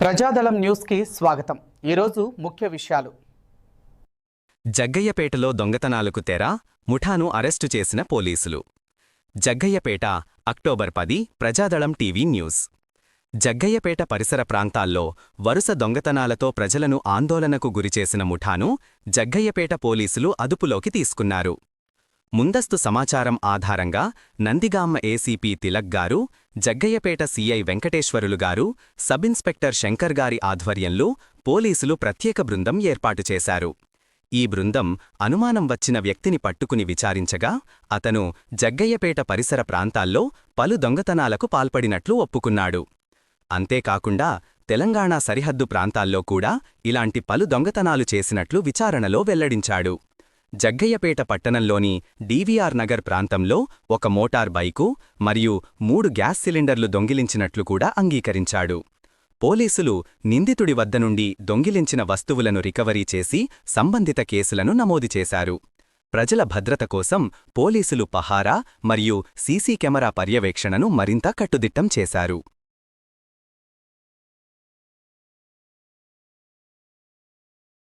ప్రజాదళం న్యూస్కి స్వాగతం. ఈరోజు ముఖ్య విషయాలు. జగ్గయ్యపేటలో దొంగతనాలకు తెర ముఠాను అరెస్టు చేసిన పోలీసులు. జగ్గయ్యపేట అక్టోబర్ పది ప్రజాదళం టీవీ న్యూస్. జగ్గయ్యపేట పరిసర ప్రాంతాల్లో వరుస దొంగతనాలతో ప్రజలను ఆందోళనకు గురిచేసిన ముఠాను జగ్గయ్యపేట పోలీసులు అదుపులోకి తీసుకున్నారు. ముందస్తు సమాచారం ఆధారంగా నందిగామ్మ ఏసీపీ తిలక్ గారు జగ్గయ్యపేట సీఐ వెంకటేశ్వరులు గారు సబిన్స్పెక్టర్ శంకర్ గారి ఆధ్వర్యంలో పోలీసులు ప్రత్యేక బృందం ఏర్పాటు చేశారు. ఈ బృందం అనుమానం వచ్చిన వ్యక్తిని పట్టుకుని విచారించగా అతను జగ్గయ్యపేట పరిసర ప్రాంతాల్లో పలు దొంగతనాలకు పాల్పడినట్లు ఒప్పుకున్నాడు. అంతేకాకుండా తెలంగాణ సరిహద్దు ప్రాంతాల్లో కూడా ఇలాంటి పలు దొంగతనాలు చేసినట్లు విచారణలో వెల్లడించాడు. జగ్గయ్యపేట పట్టణంలోని డీవీఆర్ నగర్ ప్రాంతంలో ఒక మోటార్ బైకు మరియు మూడు గ్యాస్ సిలిండర్లు దొంగిలించినట్లు కూడా అంగీకరించాడు. పోలీసులు నిందితుడి వద్ద నుండి దొంగిలించిన వస్తువులను రికవరీ చేసి సంబంధిత కేసులను నమోదు చేశారు. ప్రజల భద్రత కోసం పోలీసులు పహారా మరియు సీసీ కెమెరా పర్యవేక్షణను మరింత కట్టుదిట్టం చేశారు.